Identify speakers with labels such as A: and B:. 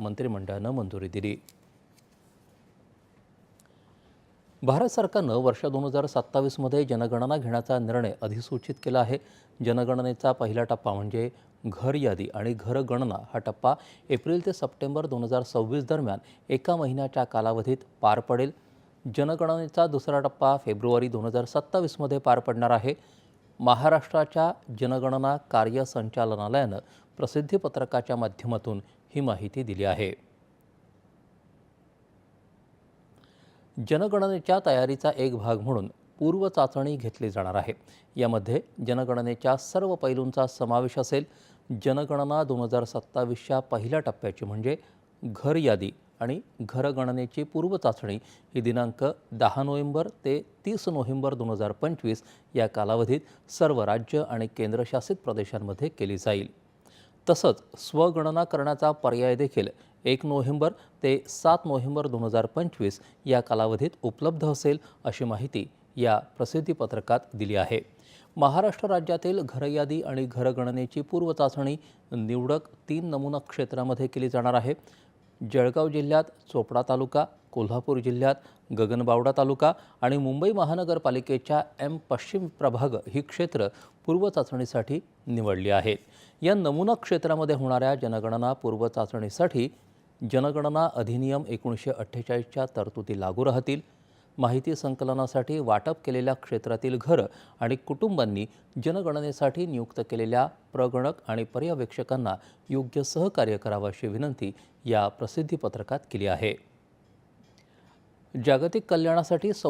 A: मंत्रिमंडळानं मंजुरी दिली. भारत सरकारनं वर्ष दोन हजार सत्तावीसमध्ये जनगणना घेण्याचा निर्णय अधिसूचित केला आहे. जनगणनेचा पहिला टप्पा म्हणजे घर यादी आणि घरगणना हा टप्पा एप्रिल ते सप्टेंबर दोन हजार सव्वीस दरम्यान एका महिन्याच्या कालावधीत पार पडेल. जनगणनेचा दुसरा टप्पा फेब्रुवारी दोन हजार सत्तावीसमध्ये पार पडणार आहे. महाराष्ट्राच्या जनगणना कार्य संचालनालयानं प्रसिद्धीपत्रकाच्या माध्यमातून ही माहिती दिली आहे. जनगणनेच्या तयारीचा एक भाग म्हणून पूर्व चाचणी घेतली जाणार आहे. यामध्ये जनगणनेच्या सर्व पैलूंचा समावेश असेल. जनगणना दोन हजार सत्तावीसच्या पहिल्या टप्प्याची म्हणजे घर यादी आणि घरगणनेची पूर्व चाचणी ही दिनांक दहा नोव्हेंबर ते तीस नोव्हेंबर दोन हजार पंचवीस या कालावधीत सर्व राज्य आणि केंद्रशासित प्रदेशांमध्ये केली जाईल. तसंच स्वगणना करण्याचा पर्याय देखील एक नोव्हेंबर ते सात नोव्हेंबर दोन हजार पंचवीस या कालावधीत उपलब्ध असेल अशी माहिती या प्रसिद्धीपत्रकात दिली आहे. महाराष्ट्र राज्यातील घरयादी आणि घरगणनेची पूर्वचाचणी निवडक तीन नमुना क्षेत्रामध्ये केली जाणार आहे. जळगाव जिल्ह्यात चोपडा तालुका कोल्हापूर जिल्ह्यात गगनबावडा तालुका आणि मुंबई महानगरपालिकेच्या एम पश्चिम प्रभाग ही क्षेत्र पूर्वचाचणीसाठी निवडली आहेत या नमुना क्षेत्रामध्ये होणाऱ्या जनगणना पूर्वचाचणीसाठी जनगणना अधिनियम एकोणीसशे अठ्ठेचाळीसच्या तरतुदी लागू राहतील. माहिती संकलनासाठी वाटप केलेल्या क्षेत्रातील घरं आणि कुटुंबांनी जनगणनेसाठी नियुक्त केलेल्या प्रगणक आणि पर्यवेक्षकांना योग्य सहकार्य करावं अशी विनंती या प्रसिद्धीपत्रकात केली आहे. जागतिक कल्याणासाठी सौर